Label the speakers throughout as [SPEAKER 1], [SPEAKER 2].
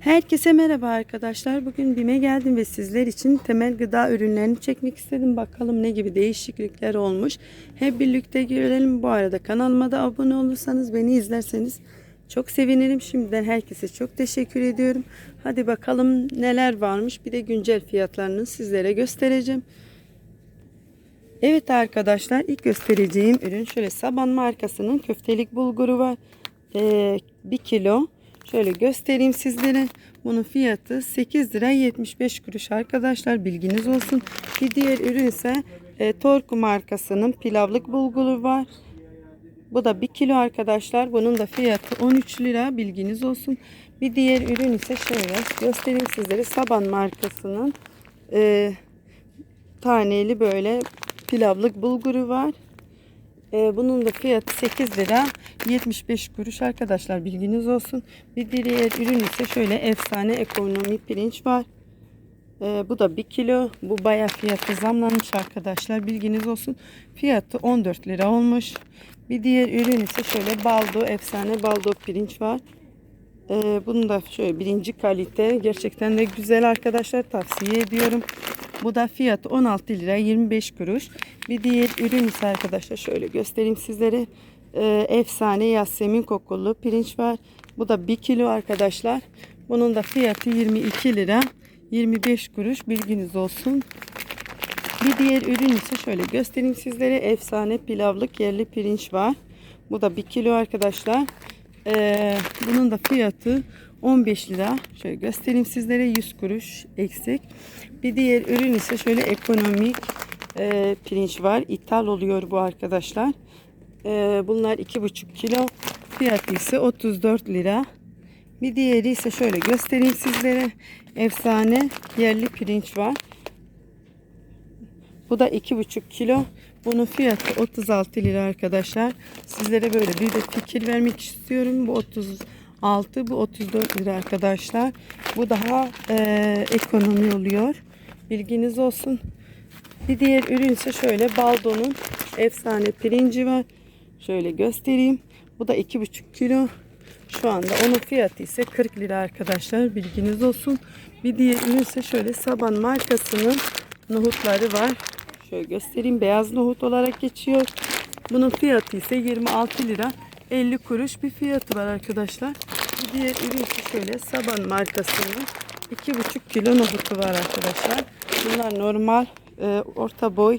[SPEAKER 1] Herkese merhaba arkadaşlar. Bugün BİM'e geldim ve sizler için temel gıda ürünlerini çekmek istedim. Bakalım ne gibi değişiklikler olmuş. Hep birlikte görelim. Bu arada kanalıma da abone olursanız beni izlerseniz çok sevinirim. Şimdiden herkese çok teşekkür ediyorum. Hadi bakalım neler varmış. Bir de güncel fiyatlarını sizlere göstereceğim. Evet arkadaşlar ilk göstereceğim ürün şöyle Saban markasının köftelik bulguru var. Ee, 1 kilo. Şöyle göstereyim sizlere. Bunun fiyatı 8 lira 75 kuruş arkadaşlar bilginiz olsun. Bir diğer ürün ise e, Torku markasının pilavlık bulguru var. Bu da 1 kilo arkadaşlar. Bunun da fiyatı 13 lira bilginiz olsun. Bir diğer ürün ise şöyle göstereyim sizlere. Saban markasının e, taneli böyle pilavlık bulguru var. Ee, bunun da fiyatı 8 lira 75 kuruş arkadaşlar bilginiz olsun. Bir diğer ürün ise şöyle efsane ekonomi pirinç var. Ee, bu da 1 kilo. Bu bayağı fiyatı zamlanmış arkadaşlar bilginiz olsun. Fiyatı 14 lira olmuş. Bir diğer ürün ise şöyle baldo efsane baldo pirinç var. Ee, bunun da şöyle birinci kalite gerçekten de güzel arkadaşlar tavsiye ediyorum. Bu da fiyatı 16 lira 25 kuruş. Bir diğer ürün ise arkadaşlar şöyle göstereyim sizlere. Ee, efsane yasemin kokulu pirinç var. Bu da 1 kilo arkadaşlar. Bunun da fiyatı 22 lira 25 kuruş bilginiz olsun. Bir diğer ürün ise şöyle göstereyim sizlere. Efsane pilavlık yerli pirinç var. Bu da 1 kilo arkadaşlar. Ee, bunun da fiyatı 15 lira. Şöyle göstereyim sizlere 100 kuruş eksik. Bir diğer ürün ise şöyle ekonomik e, pirinç var. İthal oluyor bu arkadaşlar. E, bunlar 2,5 kilo. Fiyatı ise 34 lira. Bir diğeri ise şöyle göstereyim sizlere. Efsane yerli pirinç var. Bu da 2,5 kilo. Bunun fiyatı 36 lira arkadaşlar. Sizlere böyle bir de fikir vermek istiyorum. Bu 36 bu 34 lira arkadaşlar. Bu daha e, ekonomi oluyor. Bilginiz olsun. Bir diğer ürün ise şöyle Baldo'nun efsane pirinci var. Şöyle göstereyim. Bu da 2,5 kilo. Şu anda onun fiyatı ise 40 lira arkadaşlar. Bilginiz olsun. Bir diğer ürün ise şöyle Saban markasının nohutları var. Şöyle göstereyim. Beyaz nohut olarak geçiyor. Bunun fiyatı ise 26 lira 50 kuruş bir fiyatı var arkadaşlar. Bir diğer ürün şöyle Saban markasının 2,5 kilo nohutu var arkadaşlar. Bunlar normal e, orta boy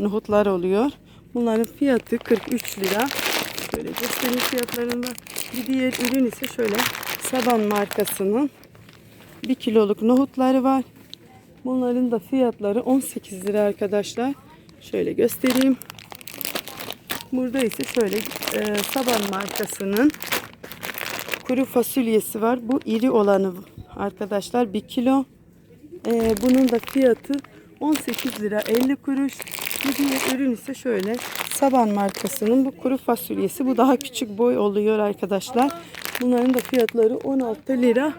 [SPEAKER 1] nohutlar oluyor. Bunların fiyatı 43 lira. Şöyle göstereyim fiyatlarını. Bir diğer ürün ise şöyle Saban markasının 1 kiloluk nohutları var. Bunların da fiyatları 18 lira arkadaşlar. Şöyle göstereyim. Burada ise şöyle e, Saban markasının kuru fasulyesi var. Bu iri olanı arkadaşlar 1 kilo. E, bunun da fiyatı 18 lira 50 kuruş. Bir diğer ürün ise şöyle Saban markasının bu kuru fasulyesi. Bu daha küçük boy oluyor arkadaşlar. Bunların da fiyatları 16 lira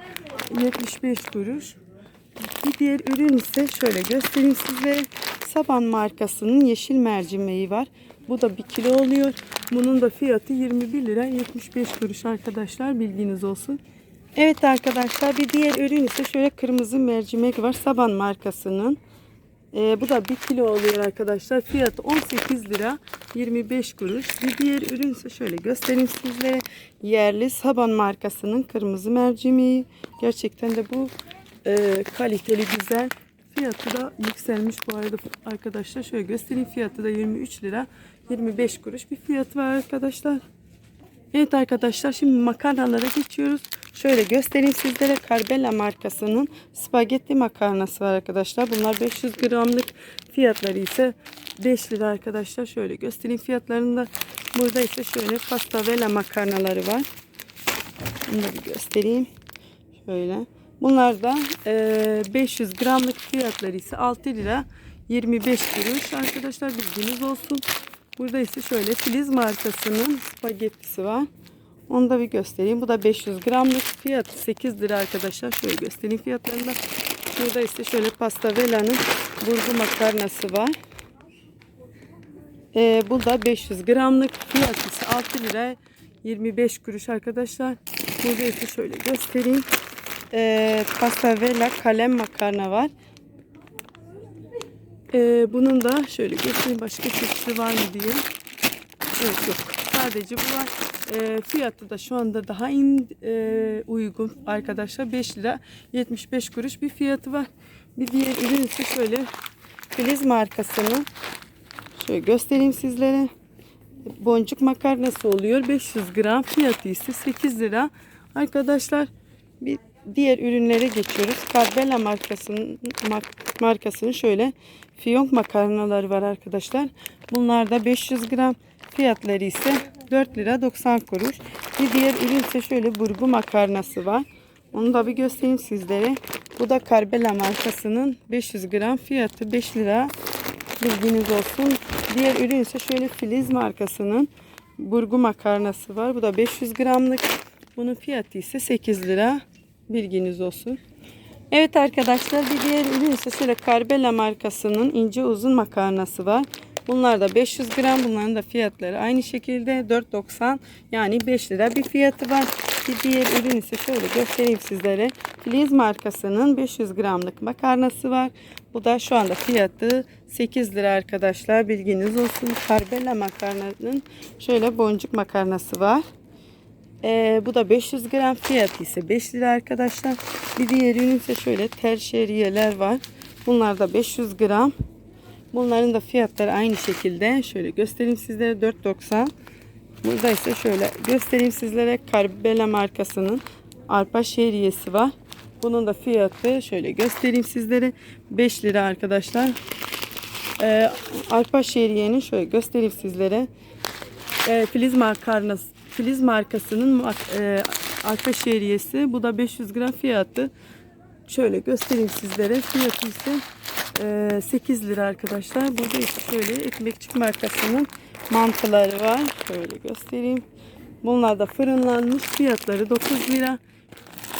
[SPEAKER 1] 75 kuruş. Bir diğer ürün ise şöyle göstereyim size. Saban markasının yeşil mercimeği var. Bu da 1 kilo oluyor. Bunun da fiyatı 21 lira 75 kuruş arkadaşlar bilginiz olsun. Evet arkadaşlar bir diğer ürün ise şöyle kırmızı mercimek var. Saban markasının. Ee, bu da 1 kilo oluyor arkadaşlar. Fiyatı 18 lira 25 kuruş. Bir diğer ürün ise şöyle göstereyim sizlere. Yerli Saban markasının kırmızı mercimeği. Gerçekten de bu e, kaliteli güzel. Fiyatı da yükselmiş bu arada arkadaşlar. Şöyle göstereyim. Fiyatı da 23 lira 25 kuruş bir fiyatı var arkadaşlar. Evet arkadaşlar şimdi makarnalara geçiyoruz. Şöyle göstereyim sizlere Carbella markasının spagetti makarnası var arkadaşlar. Bunlar 500 gramlık fiyatları ise 5 lira arkadaşlar. Şöyle göstereyim fiyatlarını da. Burada ise şöyle pastavella makarnaları var. Bunu da bir göstereyim. Şöyle. Bunlar da e, 500 gramlık fiyatları ise 6 lira 25 kuruş arkadaşlar bilginiz olsun. Burada ise şöyle Filiz markasının spagettisi var. Onu da bir göstereyim. Bu da 500 gramlık fiyatı 8 lira arkadaşlar. Şöyle göstereyim fiyatlarını da. Burada ise şöyle pastavella'nın burgu makarnası var. Ee, bu da 500 gramlık fiyatı ise 6 lira 25 kuruş arkadaşlar. Burada ise şöyle göstereyim. e, pasavela kalem makarna var. E, bunun da şöyle göstereyim başka çeşidi var mı diye. Evet yok. Sadece bu var. E, fiyatı da şu anda daha in, e, uygun arkadaşlar. 5 lira 75 kuruş bir fiyatı var. Bir diğer ürün ise şöyle Filiz markasının şöyle göstereyim sizlere. Boncuk makarnası oluyor. 500 gram fiyatı ise 8 lira. Arkadaşlar bir diğer ürünlere geçiyoruz. Carbella markasının mak- markasının şöyle fiyonk makarnaları var arkadaşlar. Bunlar da 500 gram. Fiyatları ise 4 lira 90 kuruş. Bir diğer ürün ise şöyle burgu makarnası var. Onu da bir göstereyim sizlere. Bu da Carbella markasının 500 gram fiyatı 5 lira. Bilginiz olsun. Diğer ürün ise şöyle Filiz markasının burgu makarnası var. Bu da 500 gramlık. Bunun fiyatı ise 8 lira. Bilginiz olsun. Evet arkadaşlar bir diğer ürün ise şöyle Carbella markasının ince uzun makarnası var. Bunlar da 500 gram. Bunların da fiyatları aynı şekilde 4.90 yani 5 lira bir fiyatı var. Bir diğer ürün ise şöyle göstereyim sizlere. Filiz markasının 500 gramlık makarnası var. Bu da şu anda fiyatı 8 lira arkadaşlar. Bilginiz olsun. Carbella makarnanın şöyle boncuk makarnası var. Ee, bu da 500 gram fiyatı ise 5 lira arkadaşlar. Bir diğer ürün ise şöyle terşeriyeler var. Bunlar da 500 gram. Bunların da fiyatları aynı şekilde. Şöyle göstereyim sizlere 4.90. Burada ise şöyle göstereyim sizlere Carbella markasının arpa şehriyesi var. Bunun da fiyatı şöyle göstereyim sizlere 5 lira arkadaşlar. Ee, arpa şehriyenin şöyle göstereyim sizlere. Ee, Filiz makarnası Filiz markasının e, arpa şehriyesi. Bu da 500 gram fiyatı. Şöyle göstereyim sizlere. Fiyatı ise e, 8 lira arkadaşlar. Burada ise şöyle ekmekçik markasının mantıları var. Şöyle göstereyim. Bunlar da fırınlanmış. Fiyatları 9 lira.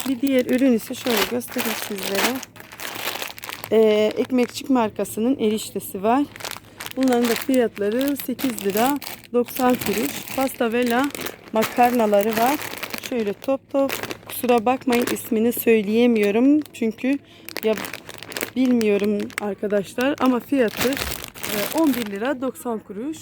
[SPEAKER 1] Bir diğer ürün ise şöyle göstereyim sizlere. Ee, ekmekçik markasının eriştesi var. Bunların da fiyatları 8 lira 90 kuruş. Pasta vela makarnaları var. Şöyle top top. Kusura bakmayın ismini söyleyemiyorum. Çünkü ya bilmiyorum arkadaşlar ama fiyatı e, 11 lira 90 kuruş.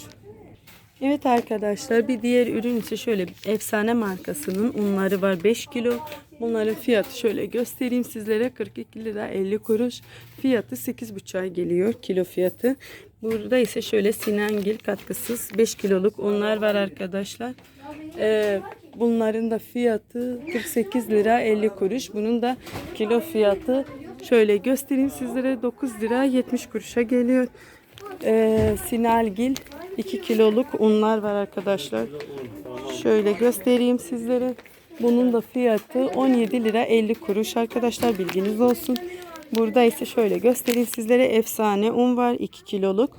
[SPEAKER 1] Evet arkadaşlar bir diğer ürün ise şöyle efsane markasının unları var 5 kilo. Bunların fiyatı şöyle göstereyim sizlere 42 lira 50 kuruş. Fiyatı 8,5'a geliyor kilo fiyatı. Burada ise şöyle Sinengil katkısız 5 kiloluk unlar var arkadaşlar. Ee, bunların da fiyatı 48 lira 50 kuruş. Bunun da kilo fiyatı şöyle göstereyim sizlere 9 lira 70 kuruşa geliyor. Ee, Sinalgil 2 kiloluk unlar var arkadaşlar. Şöyle göstereyim sizlere. Bunun da fiyatı 17 lira 50 kuruş arkadaşlar bilginiz olsun. Burada ise şöyle göstereyim sizlere efsane un var 2 kiloluk.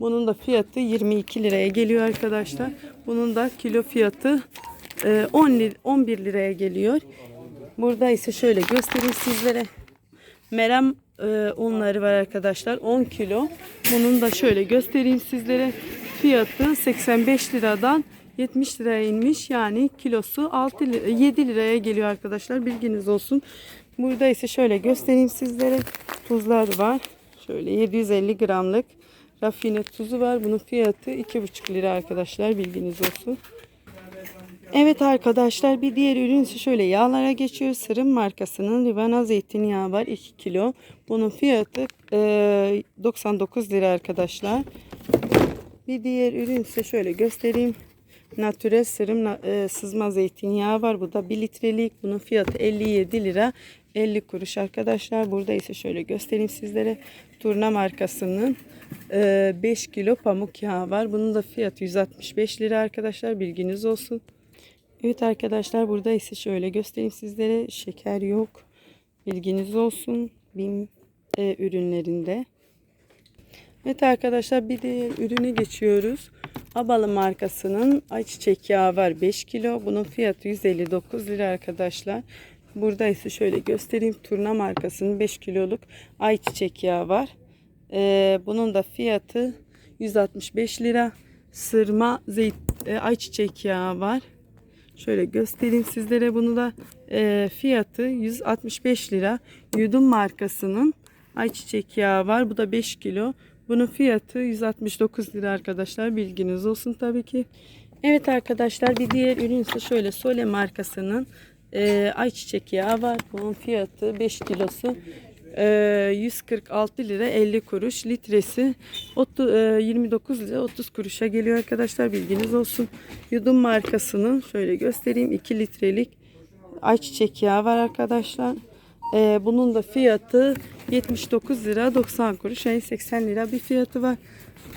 [SPEAKER 1] Bunun da fiyatı 22 liraya geliyor arkadaşlar. Bunun da kilo fiyatı e, 10 lir 11 liraya geliyor. Burada ise şöyle göstereyim sizlere. Merem e, unları var arkadaşlar 10 kilo. Bunun da şöyle göstereyim sizlere. Fiyatı 85 liradan 70 liraya inmiş. Yani kilosu 6 lira, 7 liraya geliyor arkadaşlar. Bilginiz olsun. Burada ise şöyle göstereyim sizlere. Tuzlar var. Şöyle 750 gramlık rafine tuzu var. Bunun fiyatı 2,5 lira arkadaşlar. Bilginiz olsun. Evet arkadaşlar bir diğer ürün ise şöyle yağlara geçiyor. Sırım markasının Rivana zeytinyağı var 2 kilo. Bunun fiyatı e, 99 lira arkadaşlar. Bir diğer ürün ise şöyle göstereyim. Natürel sırım e, sızma zeytinyağı var. Bu da 1 litrelik. Bunun fiyatı 57 lira 50 kuruş arkadaşlar. Burada ise şöyle göstereyim sizlere. Turna markasının e, 5 kilo pamuk yağı var. Bunun da fiyatı 165 lira arkadaşlar. Bilginiz olsun. Evet arkadaşlar burada ise şöyle göstereyim sizlere. Şeker yok. Bilginiz olsun. BİM e, ürünlerinde. Evet arkadaşlar bir de ürüne geçiyoruz. Abalı markasının ayçiçek yağı var 5 kilo. Bunun fiyatı 159 lira arkadaşlar. Burada ise şöyle göstereyim. Turna markasının 5 kiloluk ayçiçek yağı var. Ee, bunun da fiyatı 165 lira. Sırma zeyt, e, ayçiçek yağı var. Şöyle göstereyim sizlere bunu da e, fiyatı 165 lira. Yudum markasının ayçiçek yağı var. Bu da 5 kilo. Bunun fiyatı 169 lira arkadaşlar. Bilginiz olsun tabii ki. Evet arkadaşlar bir diğer ürün ise şöyle Sole markasının e, ayçiçek yağı var. Bunun fiyatı 5 kilosu e, 146 lira 50 kuruş. Litresi otu- e, 29 lira 30 kuruşa geliyor arkadaşlar. Bilginiz olsun. Yudum markasının şöyle göstereyim 2 litrelik ayçiçek yağı var arkadaşlar. E, bunun da fiyatı 79 lira 90 kuruş. Yani 80 lira bir fiyatı var.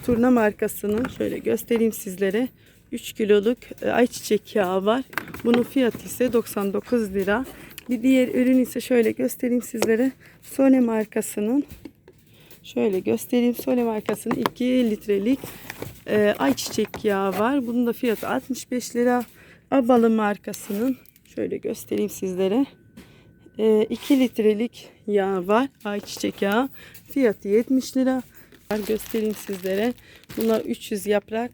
[SPEAKER 1] Turna markasının şöyle göstereyim sizlere. 3 kiloluk e, ayçiçek yağı var. Bunun fiyatı ise 99 lira. Bir diğer ürün ise şöyle göstereyim sizlere. Sone markasının şöyle göstereyim. Sole markasının 2 litrelik e, ayçiçek yağı var. Bunun da fiyatı 65 lira. Abalı markasının şöyle göstereyim sizlere. 2 litrelik yağ var. Ayçiçek yağı. Fiyatı 70 lira. Göstereyim sizlere. Bunlar 300 yaprak.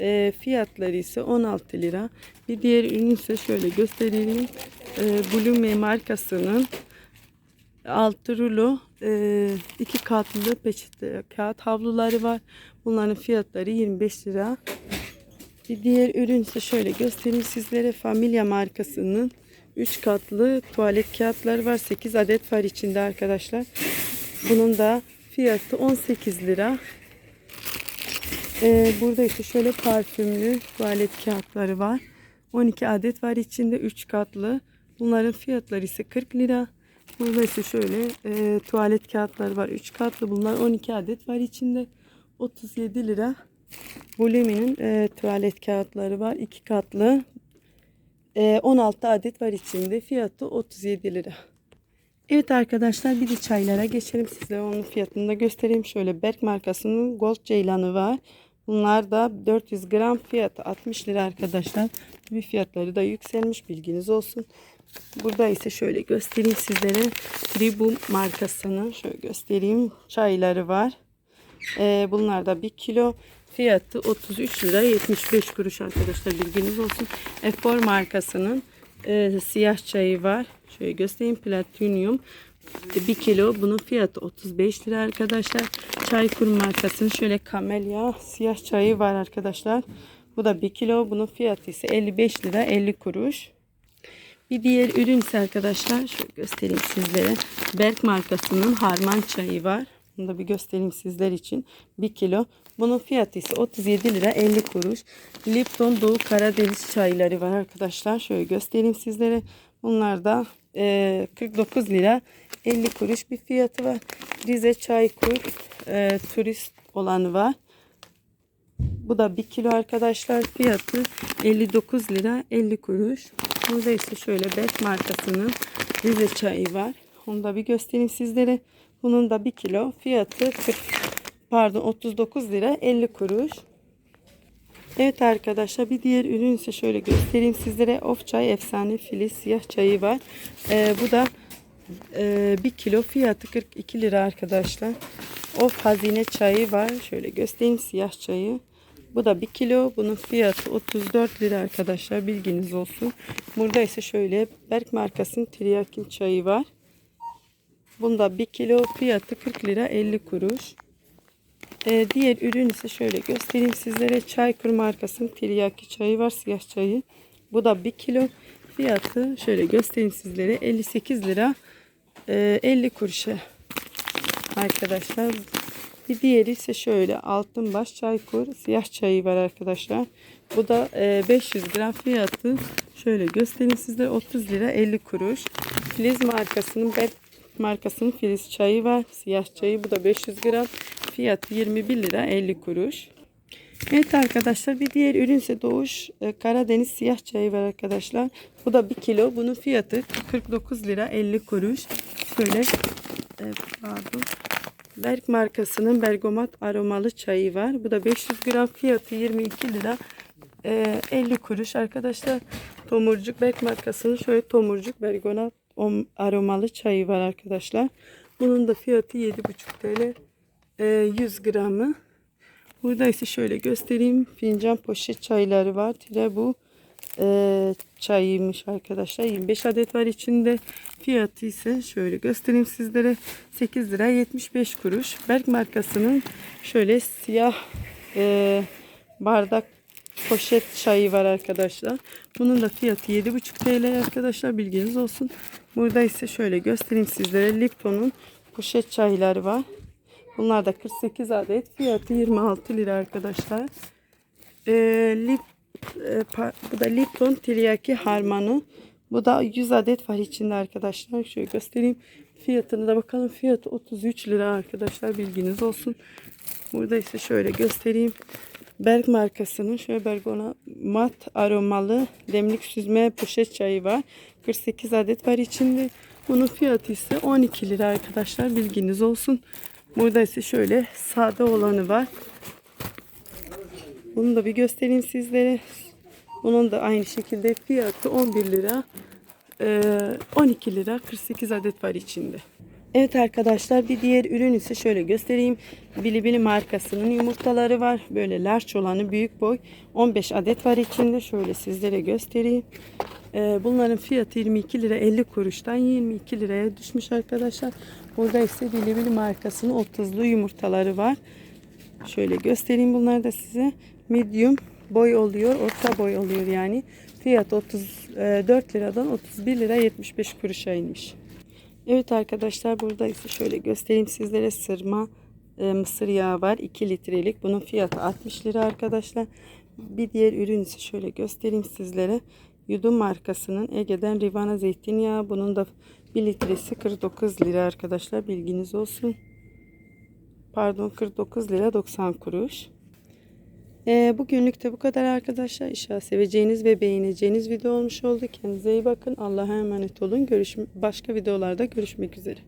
[SPEAKER 1] E, fiyatları ise 16 lira. Bir diğer ürün ise şöyle göstereyim. E, Blume markasının altı rulo e, iki katlı peçete kağıt havluları var. Bunların fiyatları 25 lira. Bir diğer ürün ise şöyle göstereyim sizlere. Familia markasının 3 katlı tuvalet kağıtları var. 8 adet var içinde arkadaşlar. Bunun da fiyatı 18 lira. Ee, burada ise şöyle parfümlü tuvalet kağıtları var. 12 adet var içinde 3 katlı. Bunların fiyatları ise 40 lira. Burada ise şöyle e, tuvalet kağıtları var 3 katlı. Bunlar 12 adet var içinde 37 lira. Blume'nin e, tuvalet kağıtları var 2 katlı. E, 16 adet var içinde. Fiyatı 37 lira. Evet arkadaşlar bir de çaylara geçelim. Size onun fiyatını da göstereyim. Şöyle Berk markasının Gold Ceylanı var. Bunlar da 400 gram fiyatı 60 lira arkadaşlar. Bir fiyatları da yükselmiş bilginiz olsun. Burada ise şöyle göstereyim sizlere. Tribum markasının şöyle göstereyim. Çayları var. Ee, bunlar da 1 kilo. Fiyatı 33 lira 75 kuruş arkadaşlar bilginiz olsun. Efor markasının e, siyah çayı var. Şöyle göstereyim. Platinum 1 kilo. Bunun fiyatı 35 lira arkadaşlar. Çaykur markasının şöyle kamelya siyah çayı var arkadaşlar. Bu da 1 kilo. Bunun fiyatı ise 55 lira 50 kuruş. Bir diğer ürün ise arkadaşlar şöyle göstereyim sizlere. Berk markasının harman çayı var. Bunu da bir göstereyim sizler için. 1 kilo. Bunun fiyatı ise 37 lira 50 kuruş. Lipton Doğu Karadeniz çayları var arkadaşlar. Şöyle göstereyim sizlere. Bunlar da e, 49 lira 50 kuruş bir fiyatı var. Rize Çaykur e, turist olanı var. Bu da 1 kilo arkadaşlar. Fiyatı 59 lira 50 kuruş. Burada ise şöyle Berk markasının Rize çayı var. Onu da bir göstereyim sizlere. Bunun da 1 kilo fiyatı 40 pardon 39 lira 50 kuruş. Evet arkadaşlar bir diğer ürün ise şöyle göstereyim sizlere. Of çay efsane filiz siyah çayı var. Ee, bu da e, 1 kilo fiyatı 42 lira arkadaşlar. Of hazine çayı var. Şöyle göstereyim siyah çayı. Bu da 1 kilo. Bunun fiyatı 34 lira arkadaşlar. Bilginiz olsun. Burada ise şöyle Berk markasının Triyakin çayı var. Bunda 1 kilo fiyatı 40 lira 50 kuruş. Ee, diğer ürün ise şöyle göstereyim sizlere. Çaykur markasının tiryaki çayı var. Siyah çayı. Bu da 1 kilo. Fiyatı şöyle göstereyim sizlere. 58 lira e, 50 kuruşa. Arkadaşlar. Bir diğeri ise şöyle altınbaş çaykur siyah çayı var arkadaşlar. Bu da e, 500 gram fiyatı. Şöyle göstereyim sizlere 30 lira 50 kuruş. Filiz markasının markasının filiz çayı var. Siyah çayı. Bu da 500 gram. Fiyatı 21 lira 50 kuruş. Evet arkadaşlar bir diğer ürün ise Doğuş e, Karadeniz siyah çayı var arkadaşlar. Bu da 1 kilo. Bunun fiyatı 49 lira 50 kuruş. Şöyle e, pardon. Berk markasının bergamat aromalı çayı var. Bu da 500 gram fiyatı 22 lira e, 50 kuruş arkadaşlar. Tomurcuk Berk markasının şöyle tomurcuk bergamat aromalı çayı var arkadaşlar. Bunun da fiyatı 7,5 TL. E, 100 gramı. Burada ise şöyle göstereyim. Fincan poşet çayları var. Tire bu e, çayıymış arkadaşlar. 25 adet var içinde. Fiyatı ise şöyle göstereyim sizlere. 8 lira 75 kuruş. Berk markasının şöyle siyah e, bardak poşet çayı var arkadaşlar. Bunun da fiyatı 7,5 TL arkadaşlar bilginiz olsun. Burada ise şöyle göstereyim sizlere Lipton'un poşet çayları var. Bunlar da 48 adet. Fiyatı 26 lira arkadaşlar. Ee, Lip, e, pa- bu da Lipton Tiryaki Harmanı. Bu da 100 adet var içinde arkadaşlar. Şöyle göstereyim. Fiyatını da bakalım. Fiyatı 33 lira arkadaşlar. Bilginiz olsun. Burada ise şöyle göstereyim. Berg markasının şöyle Bergona mat aromalı demlik süzme poşet çayı var. 48 adet var içinde. Bunun fiyatı ise 12 lira arkadaşlar. Bilginiz olsun. Burada ise şöyle sade olanı var. Bunu da bir göstereyim sizlere. Bunun da aynı şekilde fiyatı 11 lira. Ee, 12 lira 48 adet var içinde. Evet arkadaşlar bir diğer ürün ise şöyle göstereyim. Bilibili markasının yumurtaları var. Böyle large olanı büyük boy. 15 adet var içinde. Şöyle sizlere göstereyim. Ee, bunların fiyatı 22 lira 50 kuruştan 22 liraya düşmüş arkadaşlar. Burada ise Bilibili markasının 30'lu yumurtaları var. Şöyle göstereyim bunları da size. Medium boy oluyor, orta boy oluyor yani. Fiyat 34 liradan 31 lira 75 kuruşa inmiş. Evet arkadaşlar burada ise şöyle göstereyim sizlere sırma e, mısır yağı var 2 litrelik. Bunun fiyatı 60 lira arkadaşlar. Bir diğer ürün ise şöyle göstereyim sizlere. Yudum markasının Ege'den Rivana zeytinyağı. Bunun da 1 litresi 49 lira arkadaşlar. Bilginiz olsun. Pardon 49 lira 90 kuruş. Ee, bugünlük de bu kadar arkadaşlar. İnşallah seveceğiniz ve beğeneceğiniz video olmuş oldu. Kendinize iyi bakın. Allah'a emanet olun. Görüş başka videolarda görüşmek üzere.